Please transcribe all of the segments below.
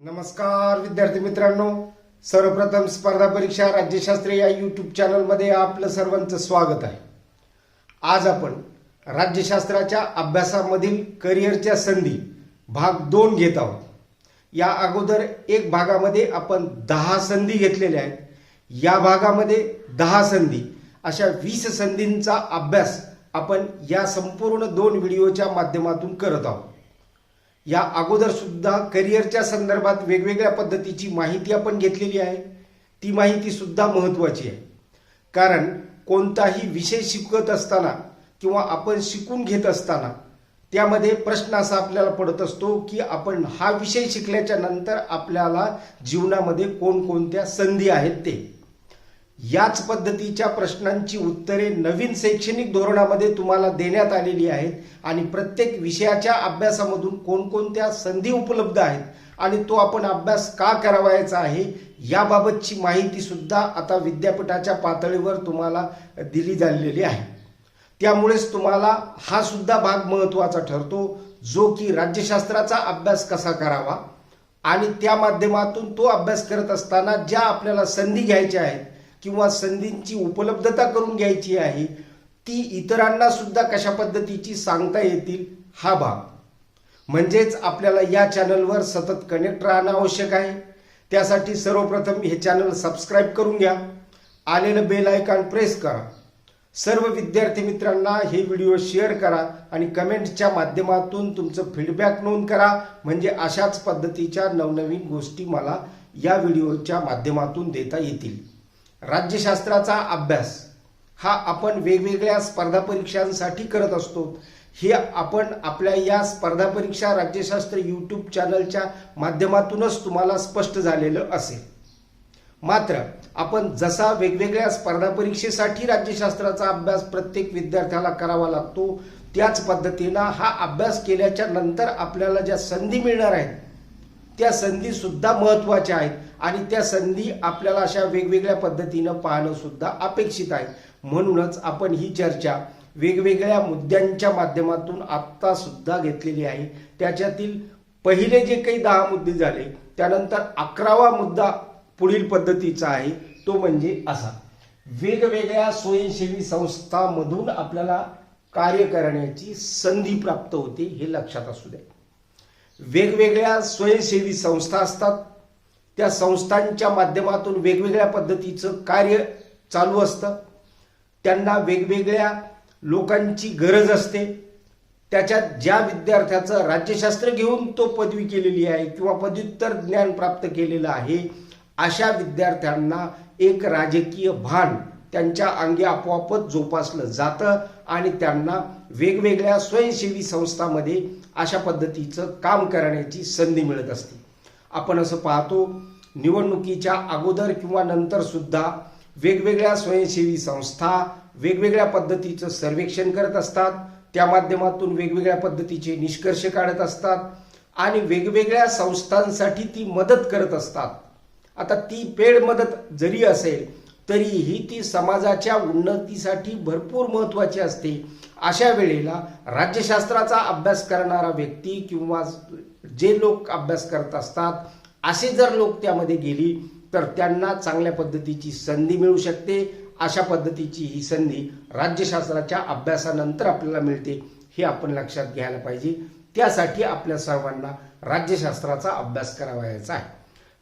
नमस्कार विद्यार्थी मित्रांनो. सर्वप्रथम स्पर्धा परीक्षा राज्यशास्त्र या यूट्यूब चॅनलमध्ये आपलं सर्वांचं स्वागत आहे. आज आपण राज्यशास्त्राच्या अभ्यासामधील करिअरच्या संधी भाग दोन घेत आहोत. या अगोदर एक भागामध्ये आपण दहा संधी घेतलेल्या आहेत. या भागामध्ये दहा संधी अशा वीस संधींचा अभ्यास आपण या संपूर्ण दोन व्हिडिओच्या माध्यमातून करत आहोत. या अगोदर सुद्धा करिअरच्या संदर्भात वेगवेगळ्या पद्धतीची माहिती आपण घेतलेली आहे. ती माहिती सुद्धा महत्वाची आहे. कारण कोणताही विषय शिकत असताना किंवा आपण शिकून घेत असताना त्यामध्ये प्रश्न असा आपल्याला पडत असतो की आपण हा विषय शिकल्याच्या नंतर आपल्याला जीवनामध्ये कोणकोणत्या संधी आहेत ते. याच पद्धतीच्या प्रश्नांची उत्तरे नवीन शैक्षणिक धोरणामध्ये तुम्हाला देण्यात आलेली आहेत आणि प्रत्येक विषयाच्या अभ्यासामधून कोणकोणत्या संधी उपलब्ध आहेत आणि तो आपण अभ्यास का करावायचा आहे याबाबतची माहिती सुद्धा आता विद्यापीठाच्या पातळीवर तुम्हाला दिली झालेली आहे. त्यामुळेच तुम्हाला हा सुद्धा भाग महत्त्वाचा ठरतो जो की राज्यशास्त्राचा अभ्यास कसा करावा आणि त्या माध्यमातून तो अभ्यास करत असताना ज्या आपल्याला संधी घ्यायच्या आहेत किंवा संधींची उपलब्धता करून घ्यायची आहे ती इतरांना सुद्धा कशा पद्धतीची सांगता येतील हा भाग. म्हणजेच आपल्याला या चॅनलवर सतत कनेक्ट राहणं आवश्यक आहे. त्यासाठी सर्वप्रथम हे चॅनल सबस्क्राईब करून घ्या. आलेलं बेल आयकॉन प्रेस करा. सर्व विद्यार्थी मित्रांना हे व्हिडिओ शेअर करा आणि कमेंटच्या माध्यमातून तुमचं फीडबॅक नोंद करा. म्हणजे अशाच पद्धतीच्या नवनवीन गोष्टी मला या व्हिडिओच्या माध्यमातून देता येतील. राज्यशास्त्राचा अभ्यास हा आपण वेगवेगळ्या स्पर्धा परीक्षांसाठी करत असतो. हे आपण आपल्या या स्पर्धा परीक्षा राज्यशास्त्र यूट्यूब चॅनलच्या माध्यमातूनच तुम्हाला स्पष्ट झालेलं असेल. मात्र आपण जसा वेगवेगळ्या स्पर्धा परीक्षेसाठी राज्यशास्त्राचा अभ्यास प्रत्येक विद्यार्थ्याला करावा लागतो त्याच पद्धतीनं हा अभ्यास केल्याच्यानंतर आपल्याला ज्या संधी मिळणार आहेत त्या संधी सुद्धा महत्त्वाच्या आहेत. आणि त्या संधी आपल्याला अशा वेगवेगळ्या पद्धतीनं पाहणं सुद्धा अपेक्षित आहे म्हणूनच आपण ही चर्चा वेगवेगळ्या मुद्द्यांच्या माध्यमातून आत्ता सुद्धा घेतलेली आहे. त्याच्यातील पहिले जे काही दहा मुद्दे झाले त्यानंतर अकरावा मुद्दा पुढील पद्धतीचा आहे तो म्हणजे असा. वेगवेगळ्या स्वयंसेवी संस्थांमधून आपल्याला कार्य करण्याची संधी प्राप्त होते हे लक्षात असू द्या. वेगवेगळ्या स्वयंसेवी संस्था असतात. त्या संस्थांच्या माध्यमातून वेगवेगळ्या पद्धतीचं कार्य चालू असतं. त्यांना वेगवेगळ्या लोकांची गरज असते. त्याच्यात ज्या विद्यार्थ्याचं राज्यशास्त्र घेऊन तो पदवी केलेली आहे किंवा पदव्युत्तर ज्ञान प्राप्त केलेलं आहे अशा विद्यार्थ्यांना एक राजकीय भान त्यांच्या अंगी आपोआपच जोपासलं जातं आणि त्यांना वेगवेगळ्या स्वयंसेवी संस्थांमध्ये अशा पद्धतीचं काम करण्याची संधी मिळत असते. आपण असं पाहतो निवडणुकीच्या अगोदर किंवा नंतर सुद्धा वेगवेगळ्या स्वयंसेवी संस्था वेगवेगळ्या पद्धतीचं सर्वेक्षण करत असतात. त्या माध्यमातून वेगवेगळ्या पद्धतीचे निष्कर्ष काढत असतात आणि वेगवेगळ्या संस्थांसाठी ती मदत करत असतात. आता ती पेड मदत जरी असेल तरीही ती समाजाच्या उन्नतीसाठी भरपूर महत्त्वाची असते. अशा वेळेला राज्यशास्त्राचा अभ्यास करणारा व्यक्ती किंवा जे लोक अभ्यास करत असतात असे जर लोक त्यामध्ये गेली तर त्यांना चांगल्या पद्धतीची संधी मिळू शकते. अशा पद्धतीची ही संधी राज्यशास्त्राच्या अभ्यासानंतर आपल्याला मिळते हे आपण लक्षात घ्यायला पाहिजे. त्यासाठी आपल्या सर्वांना राज्यशास्त्राचा अभ्यास करावायचा आहे.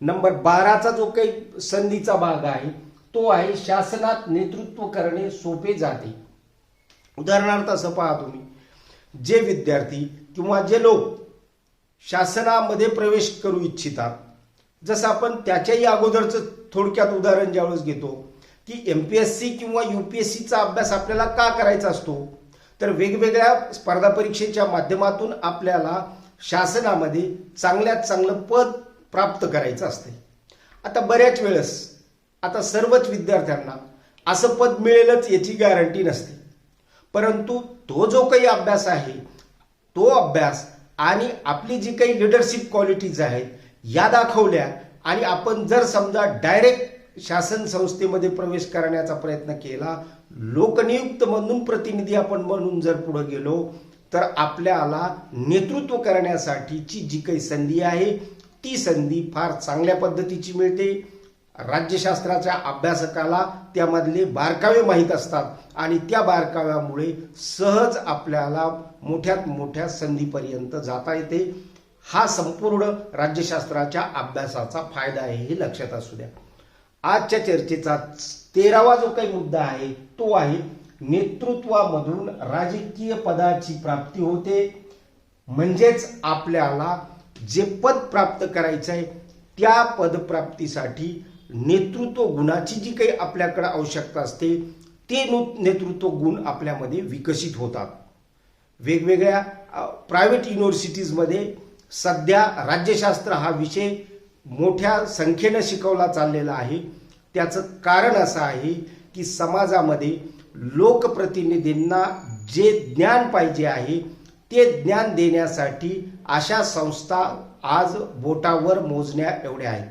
नंबर बाराचा जो काही संधीचा भाग आहे तो आहे शासनात नेतृत्व करणे सोपे जाते. उदाहरणार्थ असं पहा तुम्ही. जे विद्यार्थी किंवा जे लोक शासनामध्ये प्रवेश करू इच्छितात जसं आपण त्याच्याही अगोदरचं थोडक्यात उदाहरण ज्यावेळेस घेतो की एम पी एस सी किंवा यू पी एस सीचा अभ्यास आपल्याला का करायचा असतो? तर वेगवेगळ्या स्पर्धा परीक्षेच्या माध्यमातून आपल्याला शासनामध्ये चांगल्यात चांगलं पद प्राप्त करायचं असते आता बऱ्याच वेळेस आता सर्वच विद्यार्थ्यांना असं पद मिळेलच याची गॅरंटी नसते. परंतु तो जो काही अभ्यास आहे तो अभ्यास आणि आपली जी काही लिडरशिप क्वालिटीज आहेत या दाखवल्या आणि आपण जर समजा डायरेक्ट शासन संस्थेमध्ये प्रवेश करण्याचा प्रयत्न केला लोकनियुक्त म्हणून प्रतिनिधी आपण म्हणून जर पुढे गेलो तर आपल्याला नेतृत्व करण्यासाठीची जी काही संधी आहे ती संधी फार चांगल्या पद्धतीची मिळते. राज्यशास्त्राच्या अभ्यासकाला त्यामधले बारकावे माहीत असतात आणि त्या बारकाव्यामुळे सहज आपल्याला मोठ्यात मोठ्या संधीपर्यंत जाता येते. हा संपूर्ण राज्यशास्त्राच्या अभ्यासाचा फायदा आहे हे लक्षात असू द्या. आजच्या चर्चेचा तेरावा जो काही मुद्दा आहे तो आहे नेतृत्वामधून राजकीय पदाची प्राप्ती होते. म्हणजेच आपल्याला जे पद प्राप्त करायचं आहे त्या पदप्राप्तीसाठी नेतृत्व गुणाची जी काही आपल्याकडे आवश्यकता असते ते नेतृत्व गुण आपल्यामध्ये विकसित होतात. वेगवेगळ्या प्रायव्हेट युनिव्हर्सिटीजमध्ये सध्या राज्यशास्त्र हा विषय मोठ्या संख्येनं शिकवला चाललेला आहे. त्याचं कारण असं आहे की समाजामध्ये लोकप्रतिनिधींना जे ज्ञान पाहिजे आहे ते ज्ञान देण्यासाठी अशा संस्था आज बोटावर मोजण्या एवढ्या आहेत.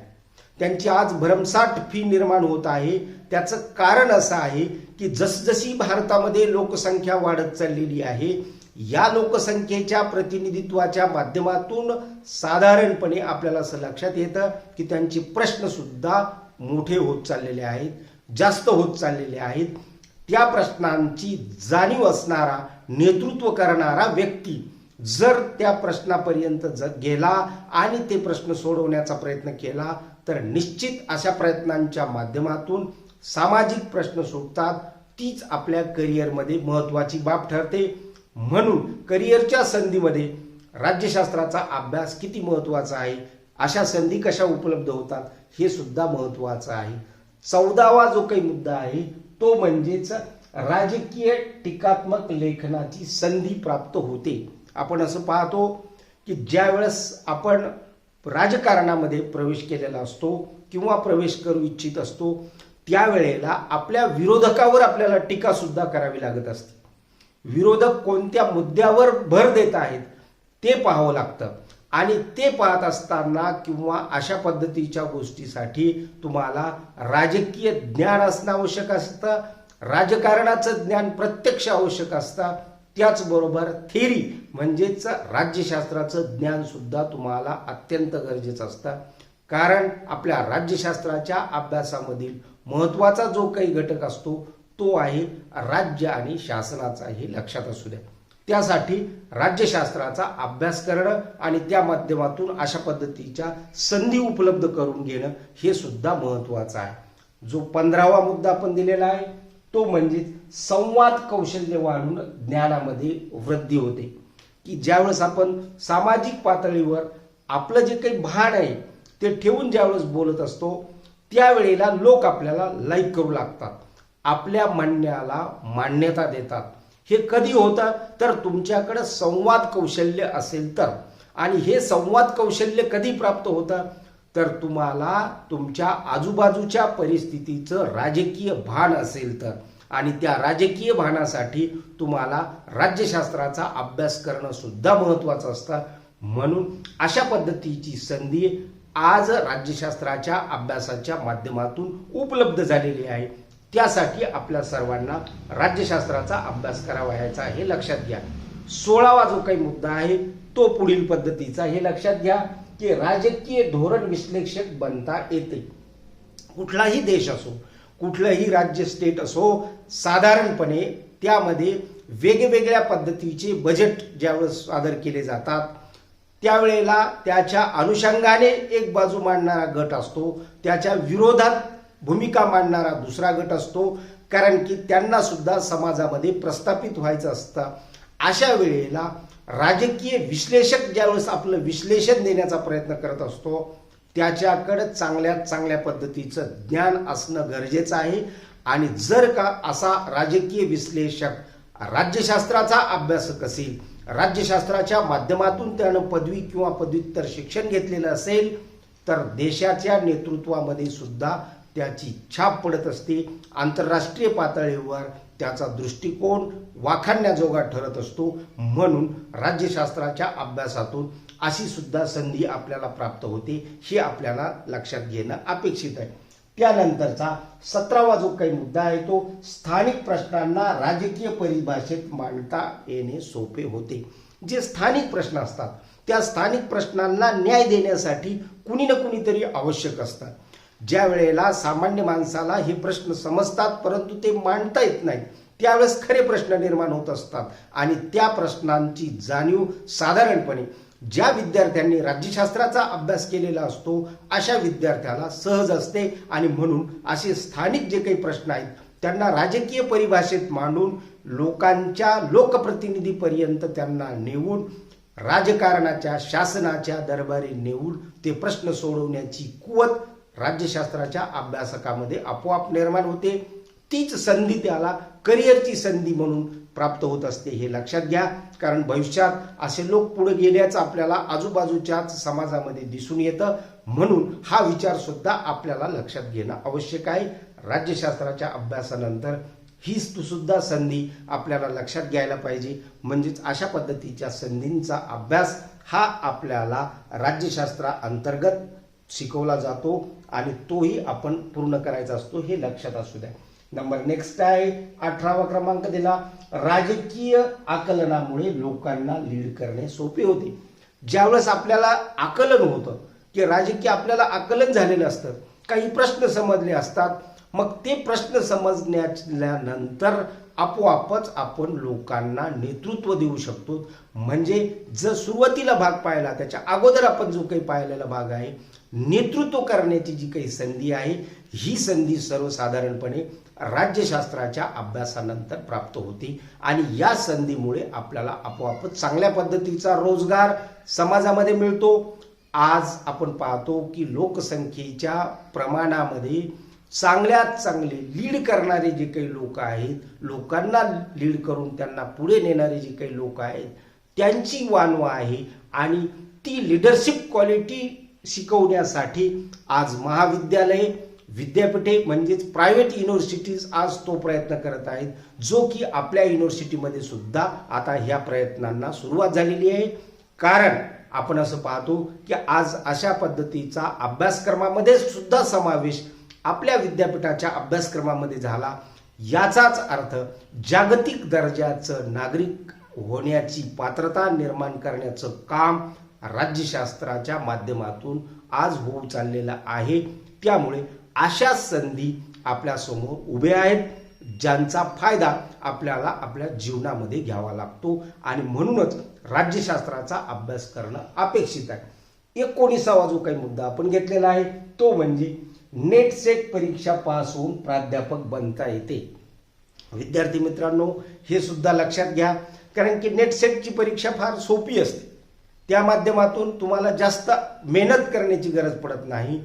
त्यांची आज भरमसाठ फी निर्माण होत आहे. त्याचं कारण असं आहे की जसजशी भारतामध्ये लोकसंख्या वाढत चाललेली आहे या लोकसंख्येच्या प्रतिनिधित्वाच्या माध्यमातून साधारणपणे आपल्याला असं लक्षात येतं की त्यांचे प्रश्नसुद्धा मोठे होत चाललेले आहेत जास्त होत चाललेले आहेत. त्या प्रश्नांची जाणीव असणारा नेतृत्व करणारा व्यक्ती जर त्या प्रश्नापर्यंत जग गेला आणि ते प्रश्न सोडवण्याचा प्रयत्न केला तर निश्चित अशा प्रयत्नांच्या माध्यमातून सामाजिक प्रश्न सुटतात तीच आपल्या करिअरमध्ये महत्वाची बाब ठरते. म्हणून करिअरच्या संधीमध्ये राज्यशास्त्राचा अभ्यास किती महत्त्वाचा आहे? अशा संधी कशा उपलब्ध होतात? हे सुद्धा महत्वाचं आहे. चौदावा जो काही मुद्दा आहे तो म्हणजेच राजकीय टीकात्मक लेखनाची संधी प्राप्त होते. आपण असं पाहतो की ज्यावेळेस आपण राजकारणामध्ये प्रवेश केलेला असतो किंवा प्रवेश करू इच्छित असतो त्यावेळेला आपल्या विरोधकावर आपल्याला टीका सुद्धा करावी लागत असते. विरोधक कोणत्या मुद्द्यावर भर देत आहेत ते पाहावं लागतं. आणि ते पाहत असताना किंवा अशा पद्धतीच्या गोष्टीसाठी तुम्हाला राजकीय ज्ञान असणं आवश्यक असतं राजकारणाचं ज्ञान प्रत्यक्ष आवश्यक असतं त्याचबरोबर थेरी म्हणजेच राज्यशास्त्राचं ज्ञान सुद्धा तुम्हाला अत्यंत गरजेचं असतं. कारण आपल्या राज्यशास्त्राच्या अभ्यासामधील महत्त्वाचा जो काही घटक असतो तो आहे राज्य आणि शासनाचा हे लक्षात असू द्या. त्यासाठी राज्यशास्त्राचा अभ्यास करणं आणि त्या माध्यमातून अशा पद्धतीच्या संधी उपलब्ध करून घेणं हे सुद्धा महत्वाचं आहे. जो पंधरावा मुद्दा आपण दिलेला आहे तो म्हणजे संवाद कौशल्य वाढून ज्ञानामध्ये वृद्धी होते. की ज्यावेळेस आपण सामाजिक पातळीवर आपलं जे काही भान आहे ते ठेवून ज्यावेळेस बोलत असतो त्यावेळेला लोक आपल्याला लाईक करू लागतात. आपल्या म्हणण्याला मान्यता देतात. हे कधी होतं? तर तुमच्याकडं संवाद कौशल्य असेल तर. आणि हे संवाद कौशल्य कधी प्राप्त होतं? तर तुम्हाला तुमच्या आजूबाजूच्या परिस्थितीचं राजकीय भान असेल तर. आणि त्या राजकीय भानासाठी तुम्हाला राज्यशास्त्राचा अभ्यास करणं सुद्धा महत्वाचं असतं. म्हणून अशा पद्धतीची संधी आज राज्यशास्त्राच्या अभ्यासाच्या माध्यमातून उपलब्ध झालेली आहे. त्यासाठी आपल्या सर्वांना राज्यशास्त्राचा अभ्यास करावायचा हे लक्षात घ्या. सोळावा जो काही मुद्दा आहे तो पुढील पद्धतीचा हे लक्षात घ्या. की राजकीय धोरण विश्लेषक बनता येते. कुठलाही देश असो कुठलंही राज्य स्टेट असो साधारणपणे त्यामध्ये वेगवेगळ्या पद्धतीचे बजेट ज्यावेळेस सादर केले जातात त्यावेळेला त्याच्या अनुषंगाने एक बाजू मांडणारा गट असतो त्याच्या विरोधात भूमिका मांडणारा दुसरा गट असतो कारण की त्यांना सुद्धा समाजामध्ये प्रस्थापित व्हायचं असतं. अशा वेळेला राजकीय विश्लेषक ज्यावेळेस आपलं विश्लेषण देण्याचा प्रयत्न करत असतो त्याच्याकडे चांगल्यात चांगल्या पद्धतीचं ज्ञान असणं गरजेचं आहे. आणि जर का असा राजकीय विश्लेषक राज्यशास्त्राचा अभ्यासक असेल राज्यशास्त्राच्या माध्यमातून त्यानं पदवी किंवा पदव्युत्तर शिक्षण घेतलेलं असेल तर देशाच्या नेतृत्वामध्ये सुद्धा त्याची छाप पडत असते. आंतरराष्ट्रीय पातळीवर त्याचा दृष्टिकोन वाखाणण्याजोगा ठरत असतो. म्हणून राज्यशास्त्राच्या अभ्यासातून अशी सुद्धा संधी आपल्याला प्राप्त होते हे आपल्याला लक्षात घेणं अपेक्षित आहे. त्यानंतरचा सतरावा जो काही मुद्दा आहे तो स्थानिक प्रश्नांना राजकीय परिभाषेत मांडता येणे सोपे होते. जे स्थानिक प्रश्न असतात त्या स्थानिक प्रश्नांना न्याय देण्यासाठी कुणी ना कुणीतरी आवश्यक असतात. ज्या वेळेला सामान्य माणसाला हे प्रश्न समजतात परंतु ते मांडता येत नाही त्यावेळेस खरे प्रश्न निर्माण होत असतात. आणि त्या प्रश्नांची जाणीव साधारणपणे ज्या विद्यार्थ्यांनी राज्यशास्त्राचा अभ्यास केलेला असतो अशा विद्यार्थ्याला सहज असते. आणि म्हणून असे स्थानिक जे काही प्रश्न आहेत त्यांना राजकीय परिभाषेत मांडून लोकांच्या लोकप्रतिनिधीपर्यंत त्यांना नेऊन राजकारणाच्या शासनाच्या दरबारी नेऊन ते प्रश्न सोडवण्याची कुवत राज्यशास्त्राच्या अभ्यासकामध्ये आपोआप निर्माण होते. तीच संधी त्याला करिअरची संधी म्हणून प्राप्त होत असते हे लक्षात घ्या. कारण भविष्यात असे लोक पुढे गेल्याचं आपल्याला आजूबाजूच्याच समाजामध्ये दिसून येतं. म्हणून हा विचार सुद्धा आपल्याला लक्षात घेणं आवश्यक आहे. राज्यशास्त्राच्या अभ्यासानंतर हीच सुद्धा संधी आपल्याला लक्षात घ्यायला पाहिजे. म्हणजेच अशा पद्धतीच्या संधींचा अभ्यास हा आपल्याला राज्यशास्त्रा अंतर्गत शिकवला जातो आणि तोही आपण पूर्ण करायचा असतो हे लक्षात असू द्या. नंबर नेक्स्ट आहे अठरावा क्रमांक दिला. राजकीय आकलनामुळे लोकांना लीड करणे सोपे होते. ज्यावेळेस आपल्याला आकलन होतं की राजकीय आपल्याला आकलन झालेलं असतं काही प्रश्न समजले असतात मग ते प्रश्न समजण्यानंतर आपोआपच आपण लोकांना नेतृत्व देऊ शकतो. म्हणजे जर सुरुवातीला भाग पाहिला त्याच्या अगोदर आपण जो काही पाहिलेला भाग आहे नेतृत्व करण्याची जी काही संधी आहे ही संधी सर्वसाधारणपणे राज्यशास्त्राच्या अभ्यासानंतर प्राप्त होती. आणि या संधीमुळे आपल्याला आपोआपच चांगल्या पद्धतीचा रोजगार समाजामध्ये मिळतो. आज आपण पाहतो की लोकसंख्येच्या प्रमाणामध्ये चांगल्यात चांगले लीड करणारे जे काही लोक आहेत लोकांना लीड करून त्यांना पुढे नेणारे जे काही लोक आहेत त्यांची वानवा आहे आणि ती लिडरशिप क्वालिटी शिकवण्यासाठी आज महाविद्यालये विद्यापीठे म्हणजेच प्रायव्हेट युनिव्हर्सिटीज आज तो प्रयत्न करत आहेत जो की आपल्या युनिव्हर्सिटीमध्ये सुद्धा आता ह्या प्रयत्नांना सुरुवात झालेली आहे. कारण आपण असं पाहतो की आज अशा पद्धतीचा अभ्यासक्रमामध्ये सुद्धा समावेश आपल्या विद्यापीठाच्या अभ्यासक्रमामध्ये झाला. याचाच अर्थ जागतिक दर्जाचं नागरिक होण्याची पात्रता निर्माण करण्याचं काम राज्यशास्त्राच्या माध्यमातून आज होऊ चाललेलं आहे. त्यामुळे अशा संधी आपल्यासमोर उभ्या आहेत ज्यांचा फायदा आपल्याला आपल्या जीवनामध्ये घ्यावा लागतो आणि म्हणूनच राज्यशास्त्राचा अभ्यास करणं अपेक्षित आहे. एकोणीसावा जो काही मुद्दा आपण घेतलेला आहे तो म्हणजे नेट सेट परीक्षा पास होऊन प्राध्यापक बनता येते. विद्यार्थी मित्रांनो हे सुद्धा लक्षात घ्या कारण की नेट सेटची परीक्षा फार सोपी असते. त्या माध्यमातून तुम्हाला जास्त मेहनत करण्याची गरज पडत नाही.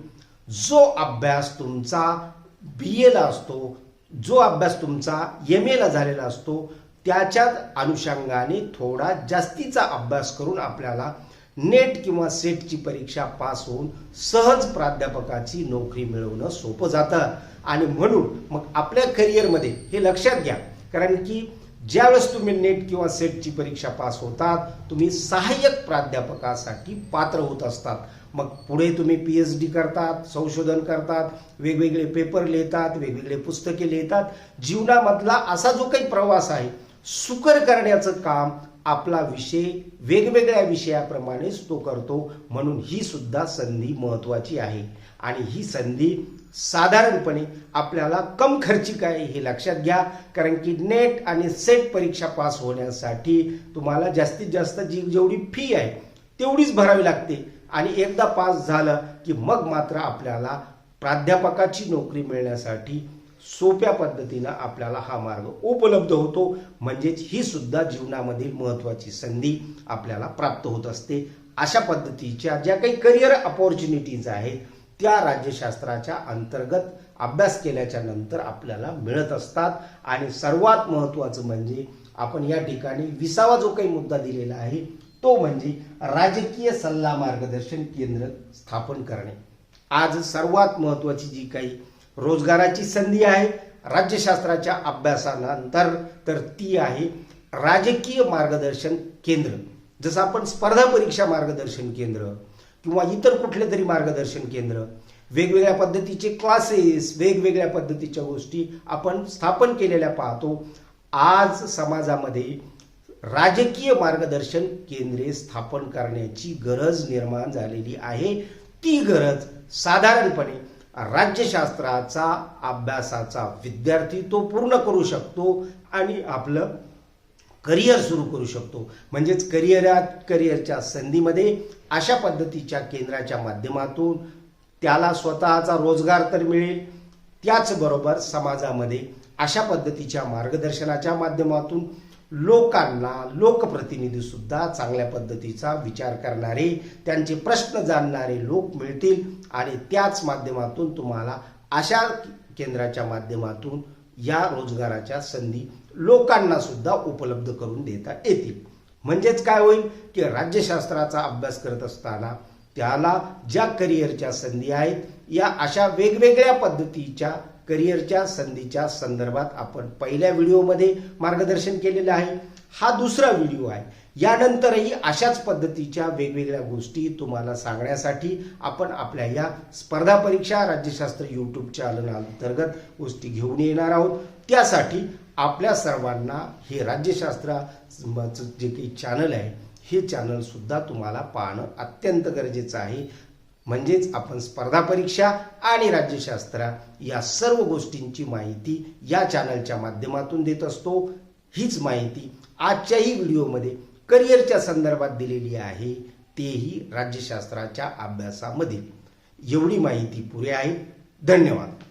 जो अभ्यास तुमचा बी एला असतो जो अभ्यास तुमचा एम एला झालेला असतो त्याच्याच अनुषंगाने थोडा जास्तीचा अभ्यास करून आपल्याला नेट किंवा सेटची परीक्षा पास होऊन सहज प्राध्यापकाची नोकरी मिळवणं सोपं जातं. आणि म्हणून मग आपल्या करिअरमध्ये हे लक्षात घ्या. कारण की ज्यावेळेस तुम्ही नेट किंवा सेटची परीक्षा पास होतात तुम्ही सहाय्यक प्राध्यापकासाठी पात्र होत असतात. मग पुढे तुम्ही पी एच डी करतात संशोधन करतात वेगवेगळे पेपर लिहितात वेगवेगळे पुस्तके लिहितात. जीवनामधला असा जो काही प्रवास आहे सुकर करण्याचं काम आपला विषय वेगवेगळ्या विषयाप्रमाणेच तो करतो. म्हणून ही सुद्धा संधी महत्वाची आहे. आणि ही संधी साधारणपणे आपल्याला कम खर्चिक आहे हे लक्षात घ्या. कारण की नेट आणि सेट परीक्षा पास होण्यासाठी तुम्हाला जास्तीत जास्त जी जेवढी फी आहे तेवढीच भरावी लागते. आणि एकदा पास झालं की मग मात्र आपल्याला प्राध्यापकाची नोकरी मिळण्यासाठी सोप्या पद्धतीनं आपल्याला हा मार्ग उपलब्ध होतो. म्हणजेच ही सुद्धा जीवनामधील महत्वाची संधी आपल्याला प्राप्त होत असते. अशा पद्धतीच्या ज्या काही करिअर अपॉर्च्युनिटीज आहेत त्या राज्यशास्त्राच्या अंतर्गत अभ्यास केल्याच्यानंतर आपल्याला मिळत असतात. आणि सर्वात महत्वाचं म्हणजे आपण या ठिकाणी विसावा जो काही मुद्दा दिलेला आहे तो म्हणजे राजकीय सल्ला मार्गदर्शन केंद्र स्थापन करणे. आज सर्वात महत्वाची जी काही रोजगाराची संधी आहे राज्यशास्त्राच्या अभ्यासानंतर तर ती आहे राजकीय मार्गदर्शन केंद्र. जसं आपण स्पर्धा परीक्षा मार्गदर्शन केंद्र किंवा इतर कुठले तरी मार्गदर्शन केंद्र वेगवेगळ्या पद्धतीचे क्लासेस वेगवेगळ्या पद्धतीच्या गोष्टी आपण स्थापन केलेल्या पाहतो. आज समाजामध्ये राजकीय मार्गदर्शन केंद्रे स्थापन करण्याची गरज निर्माण झालेली आहे. ती गरज साधारणपणे राज्यशास्त्राचा अभ्यासाचा विद्यार्थी तो पूर्ण करू शकतो आणि आपलं करिअर सुरू करू शकतो. म्हणजेच करिअरात करिअरच्या संधीमध्ये अशा पद्धतीच्या केंद्राच्या माध्यमातून त्याला स्वतःचा रोजगार तर मिळेल. त्याचबरोबर समाजामध्ये अशा पद्धतीच्या मार्गदर्शनाच्या माध्यमातून लोकांना लोकप्रतिनिधी सुद्धा चांगल्या पद्धतीचा विचार करणारे त्यांचे प्रश्न जाणणारे लोक मिळतील आणि त्याच माध्यमातून तुम्हाला अशा केंद्राच्या माध्यमातून या रोजगाराच्या संधी लोकांना सुद्धा उपलब्ध करून देता येतील. म्हणजेच काय होईल की राज्यशास्त्राचा अभ्यास करत असताना त्याला ज्या करिअरच्या संधी आहेत या अशा वेगवेगळ्या पद्धतीच्या करिअरच्या संधीच्या संदर्भात आपण पहिल्या व्हिडिओमध्ये मार्गदर्शन केलेलं आहे. हा दुसरा व्हिडिओ आहे. यानंतरही अशाच पद्धतीच्या वेगवेगळ्या गोष्टी तुम्हाला सांगण्यासाठी आपण आपल्या या स्पर्धा परीक्षा राज्यशास्त्र यूट्यूब चॅनल अंतर्गत गोष्टी घेऊन येणार आहोत. त्यासाठी आपल्या सर्वांना हे राज्यशास्त्राचं जे काही चॅनल आहे हे चॅनल सुद्धा तुम्हाला पाहणं अत्यंत गरजेचं आहे. म्हणजेच आपण स्पर्धा परीक्षा आणि राज्यशास्त्र या सर्व गोष्टींची माहिती या चॅनलच्या माध्यमातून देत असतो. हीच माहिती आजच्याही व्हिडिओमध्ये करिअरच्या संदर्भात दिलेली आहे. तेही राज्यशास्त्राच्या अभ्यासामधील एवढी माहिती पुरे आहे. धन्यवाद.